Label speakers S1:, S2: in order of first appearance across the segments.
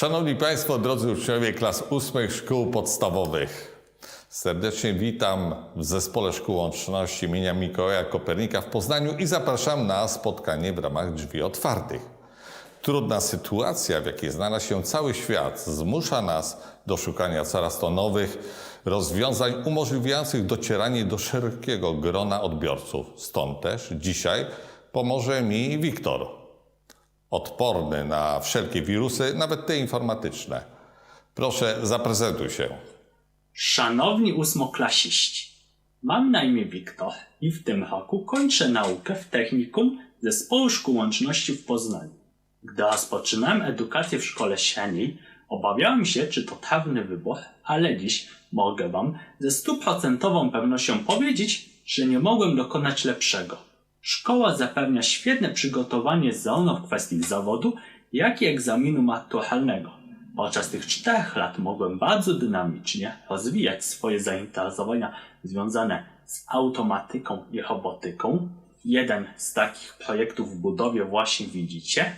S1: Szanowni Państwo, drodzy uczniowie klas ósmych szkół podstawowych. Serdecznie witam w Zespole Szkół Łączności imienia Mikołaja Kopernika w Poznaniu i zapraszam na spotkanie w ramach drzwi otwartych. Trudna sytuacja, w jakiej znalazł się cały świat, zmusza nas do szukania coraz to nowych rozwiązań umożliwiających docieranie do szerokiego grona odbiorców. Stąd też dzisiaj pomoże mi Wiktor, odporny na wszelkie wirusy, nawet te informatyczne. Proszę, zaprezentuj się.
S2: Szanowni ósmoklasiści, mam na imię Wiktor i w tym roku kończę naukę w technikum Zespołu Szkół Łączności w Poznaniu. Gdy rozpoczynałem edukację w szkole średniej, obawiałem się, czy to trafny wybór, ale dziś mogę Wam ze stuprocentową pewnością powiedzieć, że nie mogłem dokonać lepszego. Szkoła zapewnia świetne przygotowanie zarówno w kwestii zawodu, jak i egzaminu maturalnego. Podczas tych czterech lat mogłem bardzo dynamicznie rozwijać swoje zainteresowania związane z automatyką i robotyką. Jeden z takich projektów w budowie właśnie widzicie,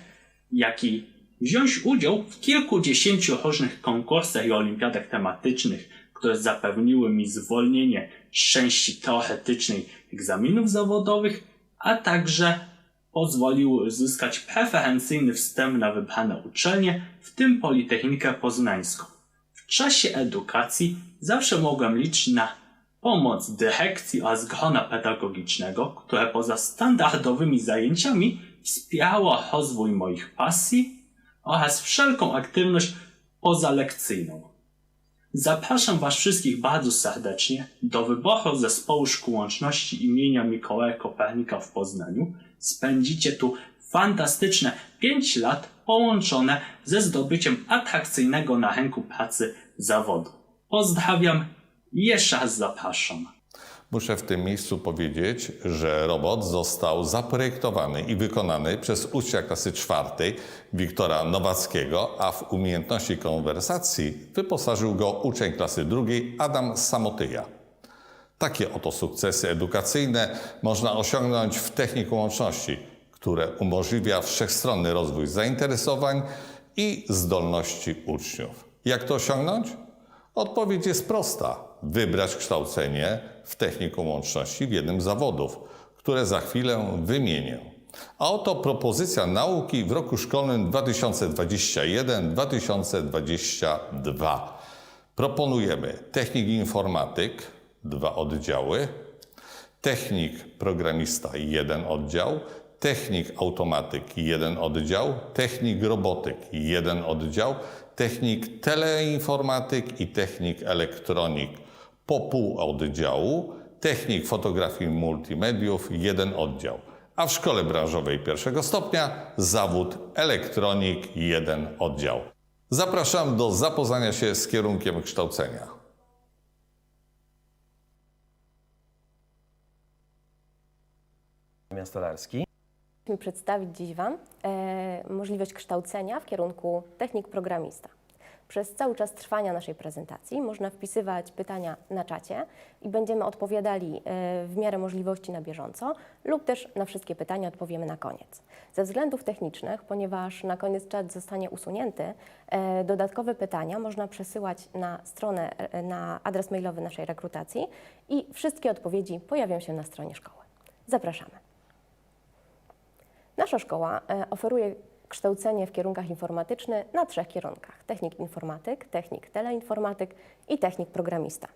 S2: jak i wziąć udział w kilkudziesięciu różnych konkursach i olimpiadach tematycznych, które zapewniły mi zwolnienie z części teoretycznej egzaminów zawodowych, a także pozwoliły uzyskać preferencyjny wstęp na wybrane uczelnie, w tym Politechnikę Poznańską. W czasie edukacji zawsze mogłem liczyć na pomoc dyrekcji oraz grona pedagogicznego, które poza standardowymi zajęciami wspierało rozwój moich pasji oraz wszelką aktywność pozalekcyjną. Zapraszam Was wszystkich bardzo serdecznie do wyboru zespołu szkół łączności imienia Mikołaja Kopernika w Poznaniu. Spędzicie tu fantastyczne 5 lat połączone ze zdobyciem atrakcyjnego na pracy zawodu. Pozdrawiam i jeszcze raz zapraszam.
S1: Muszę w tym miejscu powiedzieć, że robot został zaprojektowany i wykonany przez ucznia klasy czwartej Wiktora Nowackiego, a w umiejętności konwersacji wyposażył go uczeń klasy drugiej Adam Samotyja. Takie oto sukcesy edukacyjne można osiągnąć w techniku łączności, które umożliwia wszechstronny rozwój zainteresowań i zdolności uczniów. Jak to osiągnąć? Odpowiedź jest prosta. Wybrać kształcenie w technikum łączności w jednym z zawodów, które za chwilę wymienię. A oto propozycja nauki w roku szkolnym 2021-2022. Proponujemy technik informatyk, dwa oddziały, technik programista, jeden oddział, technik automatyk, jeden oddział, technik robotyk, jeden oddział, technik teleinformatyk i technik elektronik po pół oddziału, technik fotografii multimediów, jeden oddział. A w szkole branżowej pierwszego stopnia zawód elektronik, jeden oddział. Zapraszam do zapoznania się z kierunkiem kształcenia.
S3: Damian Stolarski.
S4: Chcieliśmy przedstawić dziś Wam e, możliwość kształcenia w kierunku technik programista. Przez cały czas trwania naszej prezentacji można wpisywać pytania na czacie i będziemy odpowiadali e, w miarę możliwości na bieżąco lub też na wszystkie pytania odpowiemy na koniec. Ze względów technicznych, ponieważ na koniec czat zostanie usunięty, e, dodatkowe pytania można przesyłać na stronę, e, na adres mailowy naszej rekrutacji i wszystkie odpowiedzi pojawią się na stronie szkoły. Zapraszamy. Nasza szkoła oferuje kształcenie w kierunkach informatycznych na trzech kierunkach: technik informatyk, technik teleinformatyk i technik programista.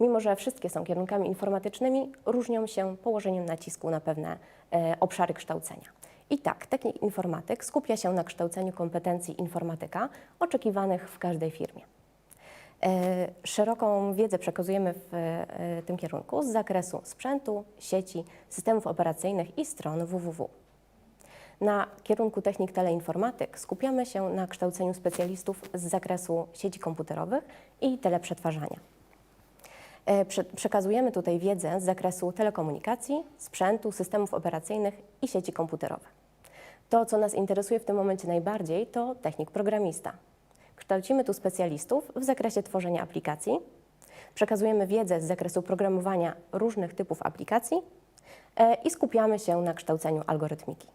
S4: Mimo, że wszystkie są kierunkami informatycznymi, różnią się położeniem nacisku na pewne e, obszary kształcenia. I tak, technik informatyk skupia się na kształceniu kompetencji informatyka oczekiwanych w każdej firmie. E, Szeroką wiedzę przekazujemy w e, tym kierunku z zakresu sprzętu, sieci, systemów operacyjnych i stron www. Na kierunku technik teleinformatyk skupiamy się na kształceniu specjalistów z zakresu sieci komputerowych i teleprzetwarzania. E, prze- Przekazujemy tutaj wiedzę z zakresu telekomunikacji, sprzętu, systemów operacyjnych i sieci komputerowych. To, co nas interesuje w tym momencie najbardziej, to technik programista. Kształcimy tu specjalistów w zakresie tworzenia aplikacji, przekazujemy wiedzę z zakresu programowania różnych typów aplikacji e, i skupiamy się na kształceniu algorytmiki.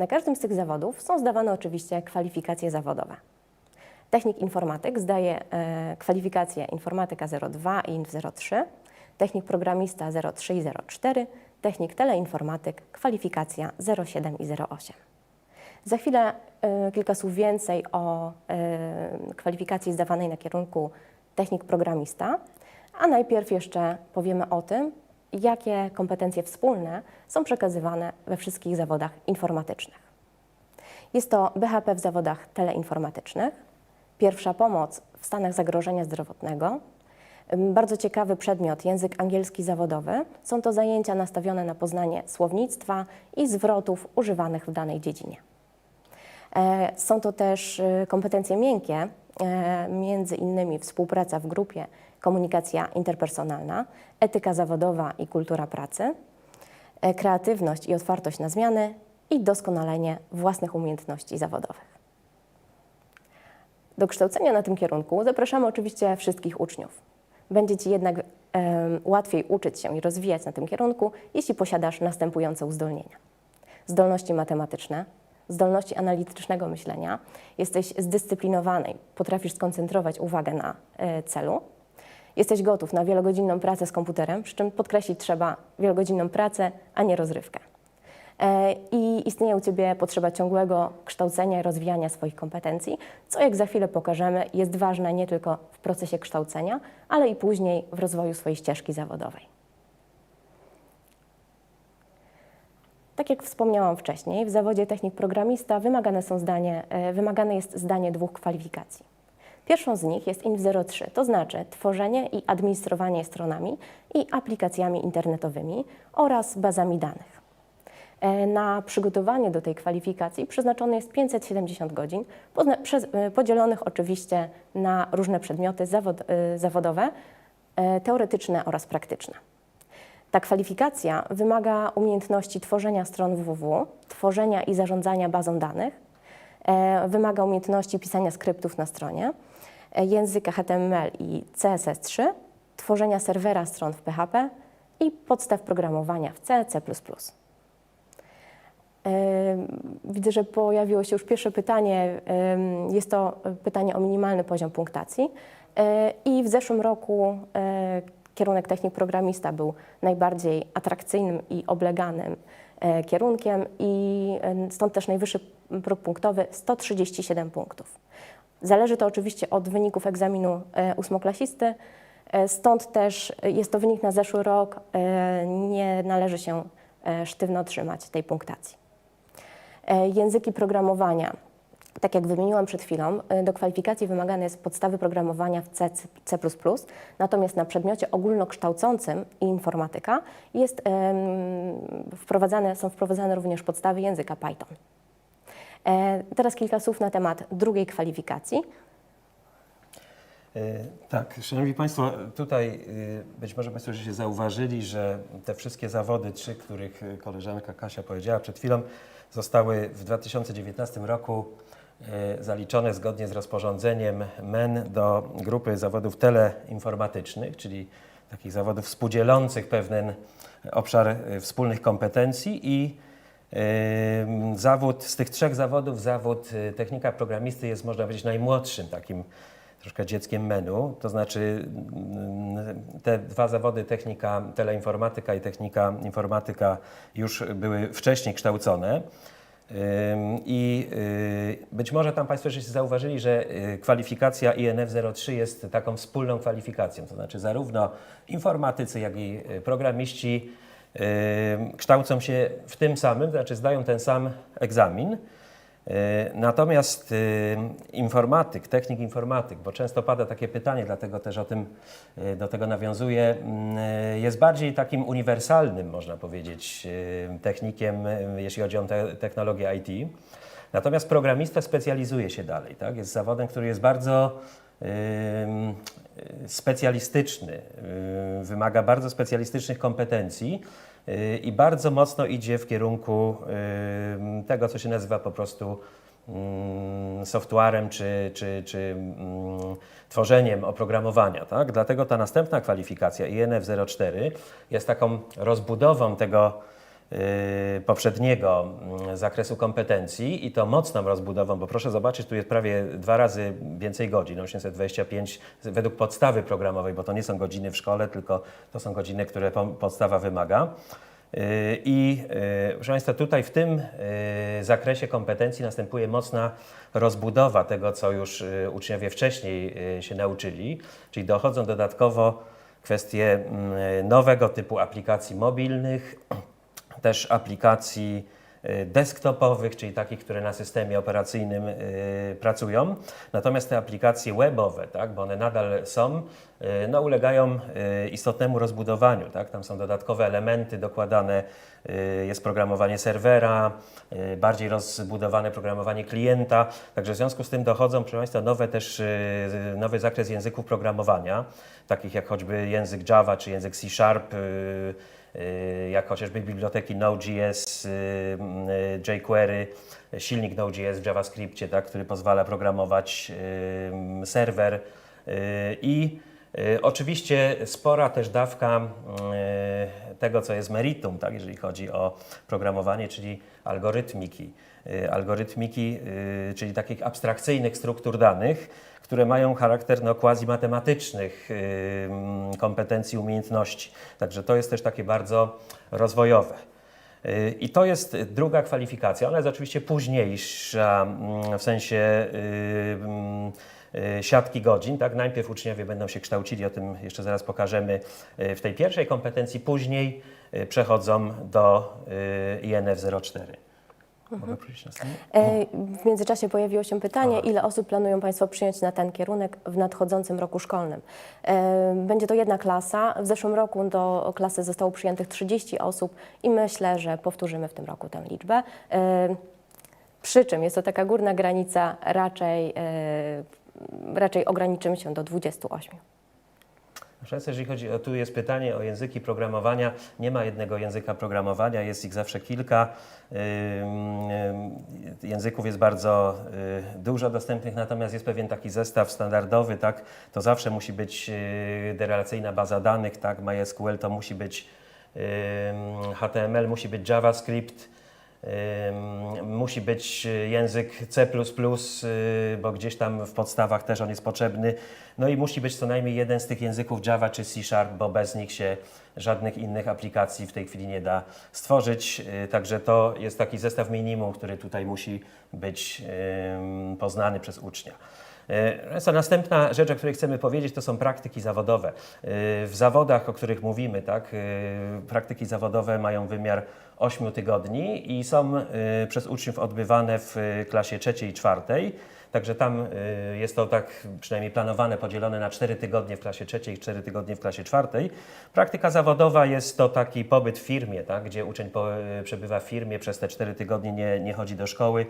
S4: Na każdym z tych zawodów są zdawane oczywiście kwalifikacje zawodowe. Technik informatyk zdaje e, kwalifikacje informatyka 02 i INF 03, technik programista 03 i 04, technik teleinformatyk kwalifikacja 07 i 08. Za chwilę e, kilka słów więcej o e, kwalifikacji zdawanej na kierunku technik programista, a najpierw jeszcze powiemy o tym, jakie kompetencje wspólne są przekazywane we wszystkich zawodach informatycznych. Jest to BHP w zawodach teleinformatycznych, pierwsza pomoc w stanach zagrożenia zdrowotnego, bardzo ciekawy przedmiot język angielski zawodowy. Są to zajęcia nastawione na poznanie słownictwa i zwrotów używanych w danej dziedzinie. E, Są to też y, kompetencje miękkie, e, między innymi współpraca w grupie, komunikacja interpersonalna, etyka zawodowa i kultura pracy, e, kreatywność i otwartość na zmiany i doskonalenie własnych umiejętności zawodowych. Do kształcenia na tym kierunku zapraszamy oczywiście wszystkich uczniów. Będzie Ci jednak em, łatwiej uczyć się i rozwijać na tym kierunku, jeśli posiadasz następujące uzdolnienia zdolności matematyczne, zdolności analitycznego myślenia, jesteś zdyscyplinowany, potrafisz skoncentrować uwagę na e, celu, jesteś gotów na wielogodzinną pracę z komputerem, przy czym podkreślić trzeba wielogodzinną pracę, a nie rozrywkę. E, I istnieje u Ciebie potrzeba ciągłego kształcenia i rozwijania swoich kompetencji, co jak za chwilę pokażemy, jest ważne nie tylko w procesie kształcenia, ale i później w rozwoju swojej ścieżki zawodowej. Tak jak wspomniałam wcześniej, w zawodzie technik programista wymagane, są zdanie, e, wymagane jest zdanie dwóch kwalifikacji. Pierwszą z nich jest INF03, to znaczy tworzenie i administrowanie stronami i aplikacjami internetowymi oraz bazami danych. E, Na przygotowanie do tej kwalifikacji przeznaczone jest 570 godzin, e, podzielonych oczywiście na różne przedmioty e, zawodowe, teoretyczne oraz praktyczne. Ta kwalifikacja wymaga umiejętności tworzenia stron www, tworzenia i zarządzania bazą danych, wymaga umiejętności pisania skryptów na stronie, języka HTML i CSS3, tworzenia serwera stron w PHP i podstaw programowania w C, C++. Em, Widzę, że pojawiło się już pierwsze pytanie. Em, Jest to pytanie o minimalny poziom punktacji. E, I w zeszłym roku e, kierunek technik programista był najbardziej atrakcyjnym i obleganym e, kierunkiem i e, stąd też najwyższy próg punktowy 137 punktów. Zależy to oczywiście od wyników egzaminu e, ósmoklasisty, e, stąd też jest to wynik na zeszły rok. e, Nie należy się sztywno trzymać tej punktacji. Języki programowania. Tak jak wymieniłam przed chwilą, do kwalifikacji wymagane jest podstawy programowania w C, C++, natomiast na przedmiocie ogólnokształcącym i informatyka jest, wprowadzane, są wprowadzane również podstawy języka Python. E, Teraz kilka słów na temat drugiej kwalifikacji.
S3: E, Tak, Szanowni Państwo, tutaj e, być może Państwo żeście zauważyli, że te wszystkie zawody, trzy, których koleżanka Kasia powiedziała przed chwilą, zostały w 2019 roku zaliczone zgodnie z rozporządzeniem MEN do grupy zawodów teleinformatycznych, czyli takich zawodów współdzielących pewien obszar wspólnych kompetencji i Zawód, z tych trzech zawodów, zawód y, technika programisty jest, można powiedzieć, najmłodszym takim troszkę dzieckiem menu. To znaczy mm, te dwa zawody, technika teleinformatyka i technika informatyka już były wcześniej kształcone. I y, być może tam Państwo żeście zauważyli, że y, kwalifikacja INF 03 jest taką wspólną kwalifikacją, to znaczy zarówno informatycy, jak i programiści kształcą się w tym samym, znaczy zdają ten sam egzamin. Natomiast informatyk, technik informatyk, bo często pada takie pytanie, dlatego też o tym, y, do tego nawiązuję, y, jest bardziej takim uniwersalnym, można powiedzieć, technikiem, y, jeśli chodzi o te, technologię IT. Natomiast programista specjalizuje się dalej, tak? Jest zawodem, który jest bardzo specjalistyczny, y, wymaga bardzo specjalistycznych kompetencji y, i bardzo mocno idzie w kierunku ym, tego, co się nazywa po prostu ym, softwarem czy, czy, czy ym, tworzeniem oprogramowania. Tak? Dlatego ta następna kwalifikacja INF 04 jest taką rozbudową tego y, poprzedniego mm, zakresu kompetencji i to mocną rozbudową, bo proszę zobaczyć, tu jest prawie dwa razy więcej godzin, 825 według podstawy programowej, bo to nie są godziny w szkole, tylko to są godziny, które podstawa wymaga. Y, I y, proszę Państwa, tutaj w tym y, zakresie kompetencji następuje mocna rozbudowa tego, co już y, uczniowie wcześniej y, się nauczyli, czyli dochodzą dodatkowo kwestie mm, nowego typu aplikacji mobilnych, też aplikacji y, desktopowych, czyli takich, które na systemie operacyjnym y, pracują. Natomiast te aplikacje webowe, tak, bo one nadal są, y, no, ulegają istotnemu rozbudowaniu. Tak? Tam są dodatkowe elementy dokładane, jest programowanie serwera, bardziej rozbudowane programowanie klienta. Także w związku z tym dochodzą, proszę Państwa, nowe też, nowy zakres języków programowania, takich jak choćby język Java czy język C Sharp, jak chociażby biblioteki Node.js, y, y, jQuery, silnik Node.js w JavaScriptie, tak, który pozwala programować y, serwer y, i y, oczywiście spora też dawka y, tego, co jest meritum, tak, jeżeli chodzi o programowanie, czyli algorytmiki. Y, Algorytmiki, y, czyli takich abstrakcyjnych struktur danych, które mają charakter no, quasi-matematycznych y, mm, kompetencji, umiejętności. Także to jest też takie bardzo rozwojowe. Y, I to jest druga kwalifikacja. Ona jest oczywiście późniejsza mm, w sensie y, mm, siatki godzin. Tak? Najpierw uczniowie będą się kształcili, o tym jeszcze zaraz pokażemy, w tej pierwszej kompetencji, później przechodzą do INF 04. Mogę?
S4: E, W międzyczasie pojawiło się pytanie, ile osób planują Państwo przyjąć na ten kierunek w nadchodzącym roku szkolnym. E, Będzie to jedna klasa. W zeszłym roku do klasy zostało przyjętych 30 osób i myślę, że powtórzymy w tym roku tę liczbę. E, Przy czym jest to taka górna granica, raczej, raczej ograniczymy się do 28.
S3: Państwa, jeżeli chodzi o, tu jest pytanie o języki programowania, nie ma jednego języka programowania, jest ich zawsze kilka. Języków jest bardzo y, dużo dostępnych, natomiast jest pewien taki zestaw standardowy, tak, to zawsze musi być y, derelacyjna baza danych, tak, MySQL to musi być HTML, musi być JavaScript, Musi być język C, y, bo gdzieś tam w podstawach też on jest potrzebny. No i musi być co najmniej jeden z tych języków Java czy C Sharp, bo bez nich się żadnych innych aplikacji w tej chwili nie da stworzyć. Y, Także to jest taki zestaw minimum, który tutaj musi być poznany przez ucznia. E, Co następna rzecz, o której chcemy powiedzieć, to są praktyki zawodowe. E, W zawodach, o których mówimy, tak, e, praktyki zawodowe mają wymiar 8 tygodni i są e, przez uczniów odbywane w e, klasie trzeciej i czwartej. Także tam e, jest to tak przynajmniej planowane, podzielone na 4 tygodnie w klasie trzeciej i 4 tygodnie w klasie czwartej. Praktyka zawodowa jest to taki pobyt w firmie, tak, gdzie uczeń e, przebywa w firmie, przez te 4 tygodnie nie, nie chodzi do szkoły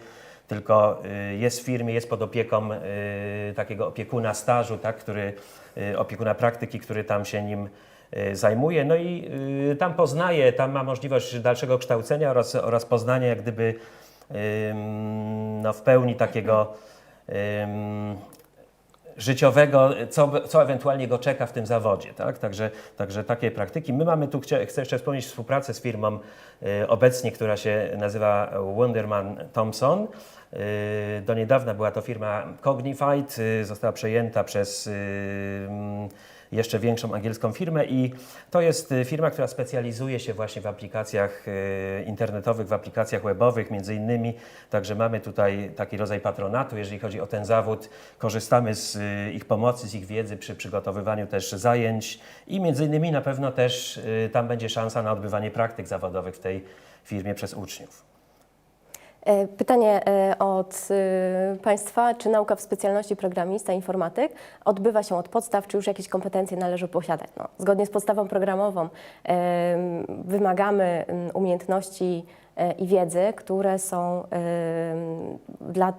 S3: tylko y, jest w firmie, jest pod opieką y, takiego opiekuna stażu, tak, który, y, opiekuna praktyki, który tam się nim zajmuje. No i tam poznaje, tam ma możliwość dalszego kształcenia oraz, oraz poznania jak gdyby no, w pełni takiego życiowego, co, co ewentualnie go czeka w tym zawodzie. Tak? Także, także takie praktyki. My mamy tu, chcę jeszcze wspomnieć współpracę z firmą y, obecnie, która się nazywa Wonderman Thompson. Y, do niedawna była to firma Cognified, y, została przejęta przez jeszcze większą angielską firmę i to jest y, firma, która specjalizuje się właśnie w aplikacjach y, internetowych, w aplikacjach webowych między innymi. Także mamy tutaj taki rodzaj patronatu, jeżeli chodzi o ten zawód. Korzystamy z y, ich pomocy, z ich wiedzy przy przygotowywaniu też zajęć i między innymi na pewno też tam będzie szansa na odbywanie praktyk zawodowych w tej firmie przez uczniów.
S4: E, Pytanie e, od e, Państwa, czy nauka w specjalności programista, informatyk odbywa się od podstaw, czy już jakieś kompetencje należy posiadać? No, zgodnie z podstawą programową em, wymagamy mm, umiejętności e, i wiedzy, które są dla,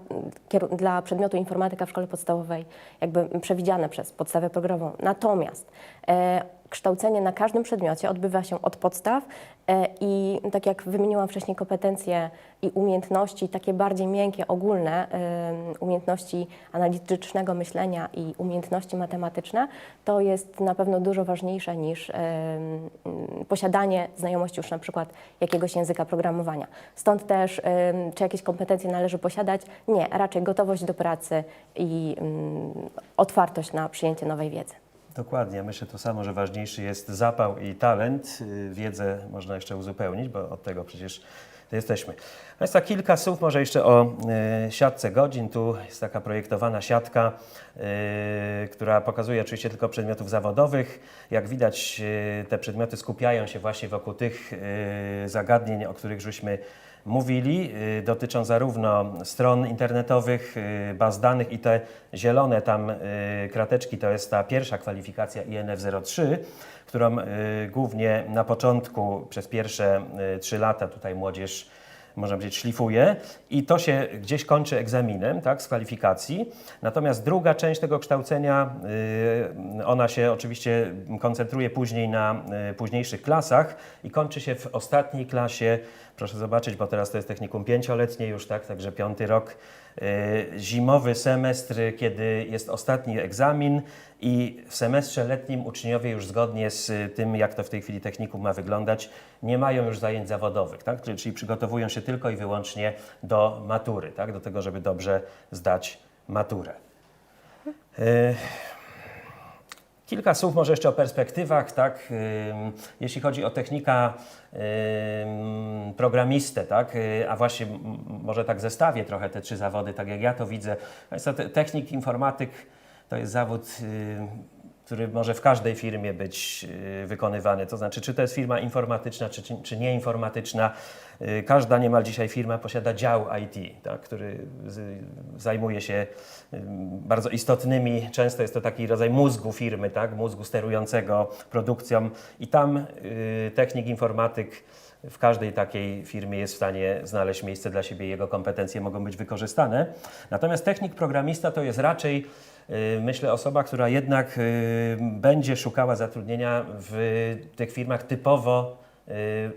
S4: dla przedmiotu informatyka w szkole podstawowej jakby przewidziane przez podstawę programową. Natomiast e, kształcenie na każdym przedmiocie odbywa się od podstaw e, i tak jak wymieniłam wcześniej kompetencje i umiejętności, takie bardziej miękkie, ogólne umiejętności analitycznego myślenia i umiejętności matematyczne, to jest na pewno dużo ważniejsze niż posiadanie znajomości już na przykład jakiegoś języka programowania. Stąd też, czy jakieś kompetencje należy posiadać? Nie, raczej gotowość do pracy i otwartość na przyjęcie nowej wiedzy.
S3: Dokładnie, myślę to samo, że ważniejszy jest zapał i talent. Y, Wiedzę można jeszcze uzupełnić, bo od tego przecież jesteśmy. Państwa, kilka słów może jeszcze o y, siatce godzin. Tu jest taka projektowana siatka, y, która pokazuje oczywiście tylko przedmiotów zawodowych. Jak widać, te przedmioty skupiają się właśnie wokół tych zagadnień, o których żeśmy mówili. Y, Dotyczą zarówno stron internetowych, y, baz danych i te zielone tam y, krateczki to jest ta pierwsza kwalifikacja INF03, którą głównie na początku przez pierwsze y, trzy lata tutaj młodzież można powiedzieć, szlifuje i to się gdzieś kończy egzaminem, tak, z kwalifikacji. Natomiast druga część tego kształcenia, y, ona się oczywiście koncentruje później na y, późniejszych klasach i kończy się w ostatniej klasie. Proszę zobaczyć, bo teraz to jest technikum pięcioletnie już, tak, także piąty rok. Y, Zimowy semestr, kiedy jest ostatni egzamin i w semestrze letnim uczniowie już zgodnie z y, tym, jak to w tej chwili technikum ma wyglądać, nie mają już zajęć zawodowych, tak? czyli, przygotowują się tylko i wyłącznie do matury, tak? do tego, żeby dobrze zdać maturę. Y, Kilka słów może jeszcze o perspektywach, tak? Jeśli chodzi o technika programistę, tak? A właśnie może tak zestawię trochę te trzy zawody, tak jak ja to widzę. Państwo, te- technik, informatyk to jest zawód, y, który może w każdej firmie być y, wykonywany. To znaczy, czy to jest firma informatyczna, czy, czy, nieinformatyczna. Y, Każda niemal dzisiaj firma posiada dział IT, tak, który z, zajmuje się bardzo istotnymi, często jest to taki rodzaj mózgu firmy, tak, mózgu sterującego produkcją i tam y, technik, informatyk w każdej takiej firmie jest w stanie znaleźć miejsce dla siebie jego kompetencje mogą być wykorzystane. Natomiast technik programista to jest raczej, y, myślę, osoba, która jednak y, będzie szukała zatrudnienia w tych firmach typowo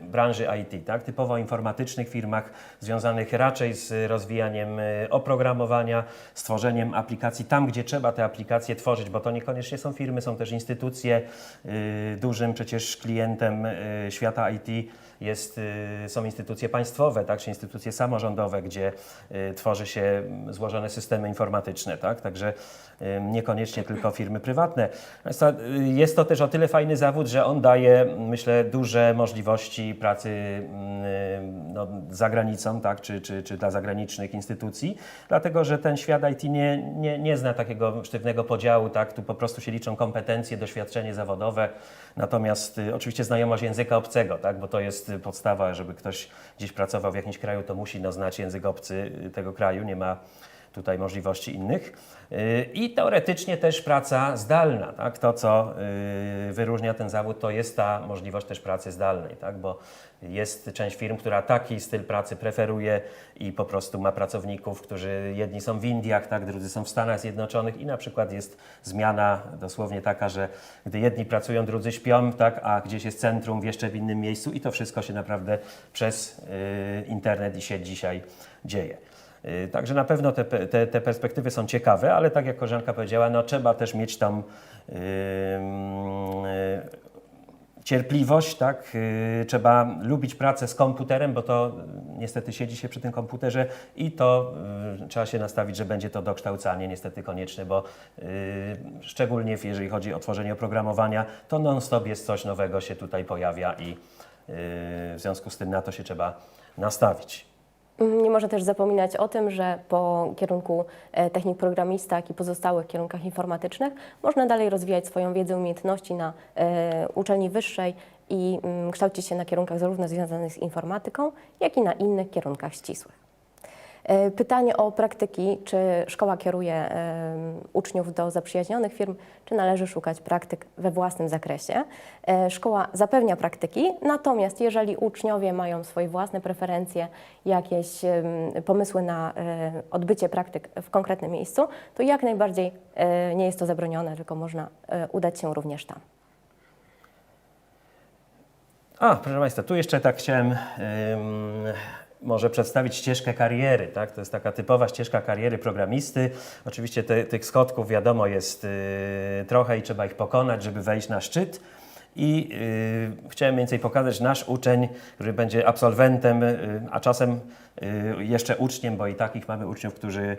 S3: branży IT, tak? typowo informatycznych firmach związanych raczej z rozwijaniem y, oprogramowania, stworzeniem aplikacji tam, gdzie trzeba te aplikacje tworzyć, bo to niekoniecznie są firmy, są też instytucje. Y, Dużym przecież klientem y, świata IT jest, y, są instytucje państwowe, tak, czy instytucje samorządowe, gdzie y, tworzy się mm, złożone systemy informatyczne, tak, także y, niekoniecznie tylko firmy prywatne. Y, Jest to też o tyle fajny zawód, że on daje, myślę, duże możliwości pracy mm, no, za granicą, tak, czy, czy, czy dla zagranicznych instytucji, dlatego że ten świat IT nie, nie, nie zna takiego sztywnego podziału, tak, tu po prostu się liczą kompetencje, doświadczenie zawodowe, natomiast y, oczywiście znajomość języka obcego, tak, bo to jest podstawa, żeby ktoś gdzieś pracował w jakimś kraju, to musi no, znać język obcy y, tego kraju, nie ma tutaj możliwości innych. Y, I teoretycznie też praca zdalna. Tak? To, co y, wyróżnia ten zawód, to jest ta możliwość też pracy zdalnej, tak? bo jest część firm, która taki styl pracy preferuje i po prostu ma pracowników, którzy jedni są w Indiach, tak? drudzy są w Stanach Zjednoczonych i na przykład jest zmiana dosłownie taka, że gdy jedni pracują, drudzy śpią, tak? a gdzieś jest centrum jeszcze w innym miejscu i to wszystko się naprawdę przez y, internet i sieć dzisiaj dzieje. Y, Także na pewno te, te, te perspektywy są ciekawe, ale tak jak koleżanka powiedziała, no trzeba też mieć tam ym, y, cierpliwość, tak? Y, trzeba lubić pracę z komputerem, bo to y, niestety siedzi się przy tym komputerze i to trzeba się nastawić, że będzie to dokształcanie niestety konieczne, bo szczególnie jeżeli chodzi o tworzenie oprogramowania, to non-stop jest coś nowego się tutaj pojawia i w związku z tym na to się trzeba nastawić.
S4: Nie można też zapominać o tym, że po kierunku e, technik programista, jak i pozostałych kierunkach informatycznych można dalej rozwijać swoją wiedzę, umiejętności na e, uczelni wyższej i mm, kształcić się na kierunkach zarówno związanych z informatyką, jak i na innych kierunkach ścisłych. E, Pytanie o praktyki. Czy szkoła kieruje em, uczniów do zaprzyjaźnionych firm, czy należy szukać praktyk we własnym zakresie? E, Szkoła zapewnia praktyki, natomiast jeżeli uczniowie mają swoje własne preferencje, jakieś pomysły na e, odbycie praktyk w konkretnym miejscu, to jak najbardziej e, nie jest to zabronione, tylko można e, udać się również tam.
S3: A, proszę Państwa, tu jeszcze tak chciałem może przedstawić ścieżkę kariery. Tak? To jest taka typowa ścieżka kariery programisty. Oczywiście te, tych schodków wiadomo jest y, trochę i trzeba ich pokonać, żeby wejść na szczyt. I y, chciałem więcej pokazać nasz uczeń, który będzie absolwentem, y, a czasem jeszcze uczniem, bo i takich mamy uczniów, którzy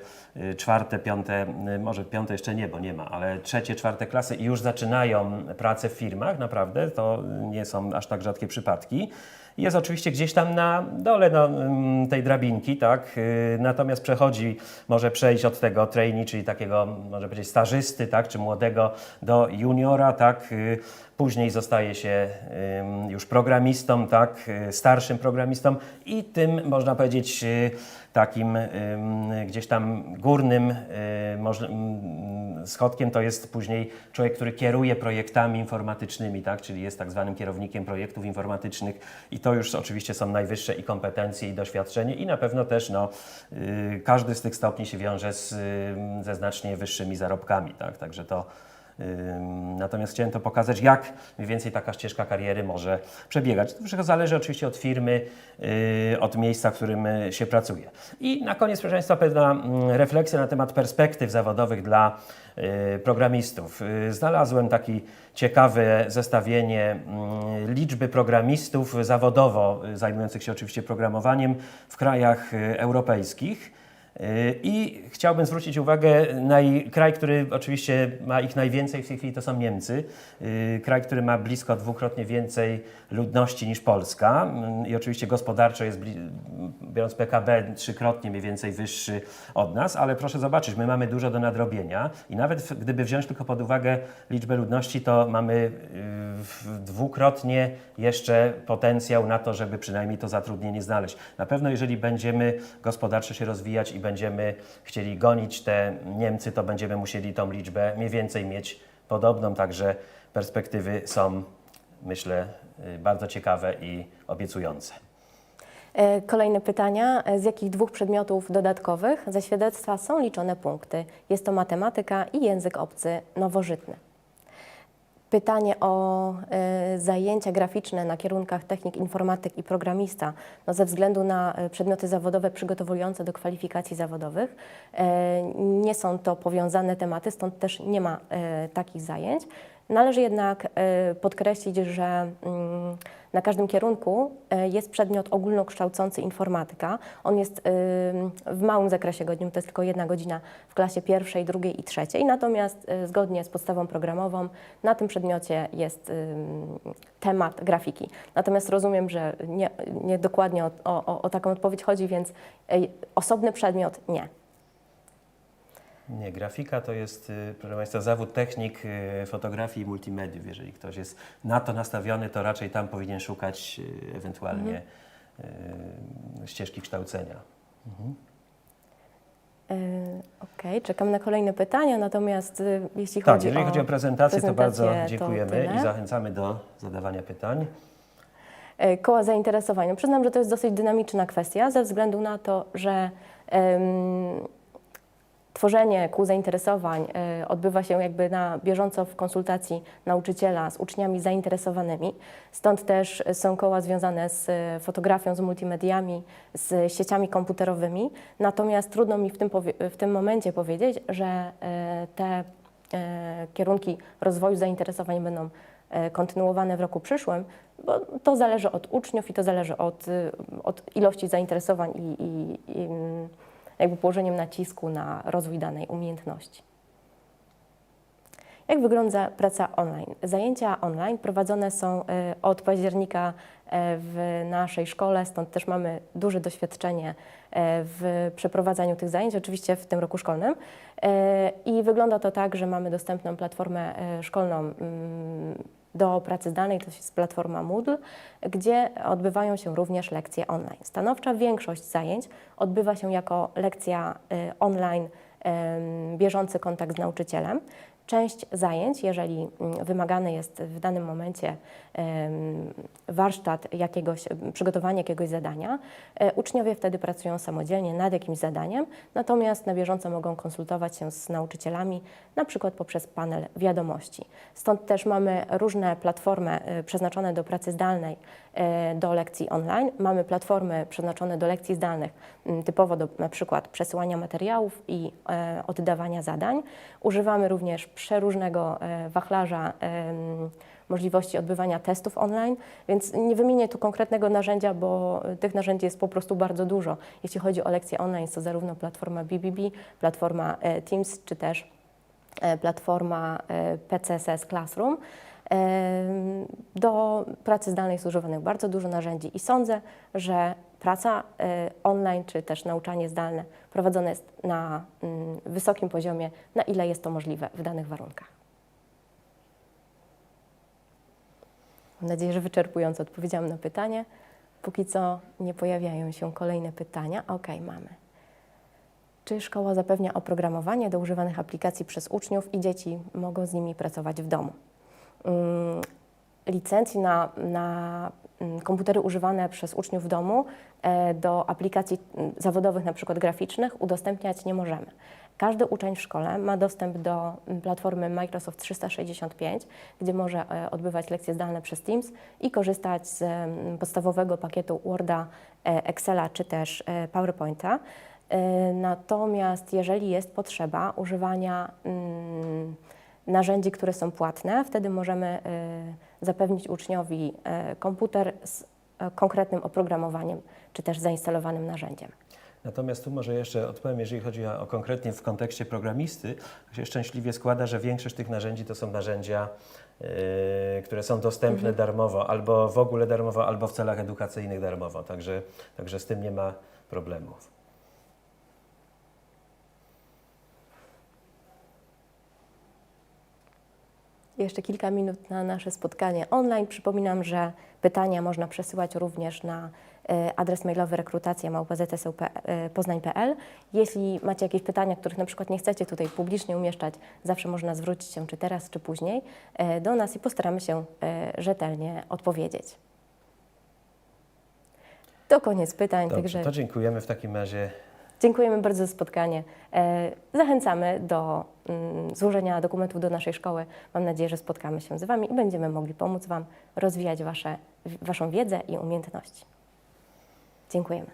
S3: czwarte, piąte, może piąte jeszcze nie, bo nie ma, ale trzecie, czwarte klasy i już zaczynają pracę w firmach, naprawdę, to nie są aż tak rzadkie przypadki. Jest oczywiście gdzieś tam na dole no, ym, tej drabinki, tak? Y, Natomiast przechodzi, może przejść od tego trainee, czyli takiego, może powiedzieć, stażysty, tak? Czy młodego do juniora, tak? Y, Później zostaje się już programistą, tak? Y, Starszym programistą i tym, można powiedzieć, takim gdzieś tam górnym y, schodkiem to jest później człowiek, który kieruje projektami informatycznymi, tak? czyli jest tak zwanym kierownikiem projektów informatycznych i to już oczywiście są najwyższe i kompetencje i doświadczenie i na pewno też no, y, każdy z tych stopni się wiąże z, ze znacznie wyższymi zarobkami, tak? także to Natomiast chciałem to pokazać, jak mniej więcej taka ścieżka kariery może przebiegać. To wszystko zależy oczywiście od firmy, yy, od miejsca, w którym y, się pracuje. I na koniec, proszę Państwa, pewna mm, refleksja na temat perspektyw zawodowych dla y, programistów. Y, Znalazłem takie ciekawe zestawienie mm, liczby programistów zawodowo y, zajmujących się oczywiście programowaniem w krajach y, europejskich. I chciałbym zwrócić uwagę na kraj, który oczywiście ma ich najwięcej w tej chwili, to są Niemcy. Y, Kraj, który ma blisko dwukrotnie więcej ludności niż Polska Mm, i oczywiście gospodarczo jest, biorąc PKB, trzykrotnie mniej więcej wyższy od nas, ale proszę zobaczyć, my mamy dużo do nadrobienia i nawet gdyby wziąć tylko pod uwagę liczbę ludności, to mamy y, dwukrotnie jeszcze potencjał na to, żeby przynajmniej to zatrudnienie znaleźć. Na pewno jeżeli będziemy gospodarczo się rozwijać i będziemy chcieli gonić te Niemcy, to będziemy musieli tą liczbę mniej więcej mieć podobną, także perspektywy są, myślę, y, bardzo ciekawe i obiecujące.
S4: E, Kolejne pytania. E, Z jakich dwóch przedmiotów dodatkowych ze świadectwa są liczone punkty? Jest to matematyka i język obcy nowożytny. Pytanie o e, zajęcia graficzne na kierunkach technik informatyk i programista, no ze względu na e, przedmioty zawodowe przygotowujące do kwalifikacji zawodowych, e, nie są to powiązane tematy, stąd też nie ma takich zajęć. Należy jednak e, podkreślić, że mm, na każdym kierunku e, jest przedmiot ogólnokształcący informatyka. On jest e, w małym zakresie godzin, to jest tylko jedna godzina w klasie pierwszej, drugiej i trzeciej. Natomiast zgodnie z podstawą programową na tym przedmiocie jest temat grafiki. Natomiast rozumiem, że nie, nie dokładnie o, o, o taką odpowiedź chodzi, więc osobny przedmiot nie.
S3: Nie, grafika to jest, y, proszę Państwa, zawód technik y, fotografii i multimediów. Jeżeli ktoś jest na to nastawiony, to raczej tam powinien szukać y, ewentualnie y, ścieżki kształcenia.
S4: E, Okej, czekam na kolejne pytania, natomiast jeśli
S3: Tak,
S4: chodzi
S3: jeżeli
S4: o
S3: chodzi o prezentację, to bardzo
S4: prezentację, to
S3: dziękujemy
S4: tyle.
S3: i zachęcamy do zadawania pytań.
S4: E, koła zainteresowania. Przyznam, że to jest dosyć dynamiczna kwestia, ze względu na to, że em, tworzenie kół zainteresowań e, odbywa się jakby na bieżąco w konsultacji nauczyciela z uczniami zainteresowanymi. Stąd też są koła związane z e, fotografią, z multimediami, z sieciami komputerowymi. Natomiast trudno mi w tym, w tym momencie powiedzieć, że e, te kierunki rozwoju zainteresowań będą kontynuowane w roku przyszłym, bo to zależy od uczniów i to zależy od, y, od ilości zainteresowań i, i, i mm, jakby położeniem nacisku na rozwój danej umiejętności. Jak wygląda praca online? Zajęcia online prowadzone są y, od października y, w naszej szkole, stąd też mamy duże doświadczenie y, w przeprowadzaniu tych zajęć, oczywiście w tym roku szkolnym. I wygląda to tak, że mamy dostępną platformę szkolną mm, do pracy zdalnej, to jest platforma Moodle, gdzie odbywają się również lekcje online. Stanowcza większość zajęć odbywa się jako lekcja y, online, bieżący kontakt z nauczycielem. Część zajęć, jeżeli mm, wymagany jest w danym momencie warsztat jakiegoś, przygotowanie jakiegoś zadania, e, uczniowie wtedy pracują samodzielnie nad jakimś zadaniem, natomiast na bieżąco mogą konsultować się z nauczycielami, na przykład poprzez panel wiadomości. Stąd też mamy różne platformy e, przeznaczone do pracy zdalnej, e, do lekcji online. Mamy platformy przeznaczone do lekcji zdalnych, typowo do na przykład przesyłania materiałów i oddawania zadań. Używamy również przeróżnego e, wachlarza możliwości odbywania testów online, więc nie wymienię tu konkretnego narzędzia, bo tych narzędzi jest po prostu bardzo dużo. Jeśli chodzi o lekcje online, to zarówno platforma BBB, platforma e, Teams, czy też e, platforma PCSS Classroom. Do pracy zdalnej jest używanych bardzo dużo narzędzi i sądzę, że praca e, online czy też nauczanie zdalne prowadzone jest na mm, wysokim poziomie, na ile jest to możliwe w danych warunkach. Mam nadzieję, że wyczerpująco odpowiedziałam na pytanie. Póki co nie pojawiają się kolejne pytania. Ok, mamy. Czy szkoła zapewnia oprogramowanie do używanych aplikacji przez uczniów i dzieci mogą z nimi pracować w domu? Licencji na, na mm, komputery używane przez uczniów w domu e, do aplikacji mm, zawodowych, na przykład graficznych, udostępniać nie możemy. Każdy uczeń w szkole ma dostęp do mm, platformy Microsoft 365, gdzie może e, odbywać lekcje zdalne przez Teams i korzystać z podstawowego pakietu Worda, e, Excela czy też PowerPointa. Natomiast jeżeli jest potrzeba używania narzędzi, które są płatne, wtedy możemy zapewnić uczniowi e, komputer z e, konkretnym oprogramowaniem czy też zainstalowanym narzędziem.
S3: Natomiast tu może jeszcze odpowiem, jeżeli chodzi o, o konkretnie w kontekście programisty, to się szczęśliwie składa, że większość tych narzędzi to są narzędzia, yy, które są dostępne darmowo, albo w ogóle darmowo, albo w celach edukacyjnych darmowo. Także, także z tym nie ma problemów.
S4: Jeszcze kilka minut na nasze spotkanie online. Przypominam, że pytania można przesyłać również na e, adres mailowy rekrutacja.małpzsu.poznań.pl. Jeśli macie jakieś pytania, których na przykład nie chcecie tutaj publicznie umieszczać, zawsze można zwrócić się czy teraz, czy później e, do nas i postaramy się e, rzetelnie odpowiedzieć. To koniec pytań,
S3: Dobrze,
S4: także
S3: to dziękujemy w takim razie.
S4: Dziękujemy bardzo za spotkanie. E, Zachęcamy do złożenia dokumentów do naszej szkoły. Mam nadzieję, że spotkamy się z Wami i będziemy mogli pomóc Wam rozwijać wasze, Waszą wiedzę i umiejętności. Dziękujemy.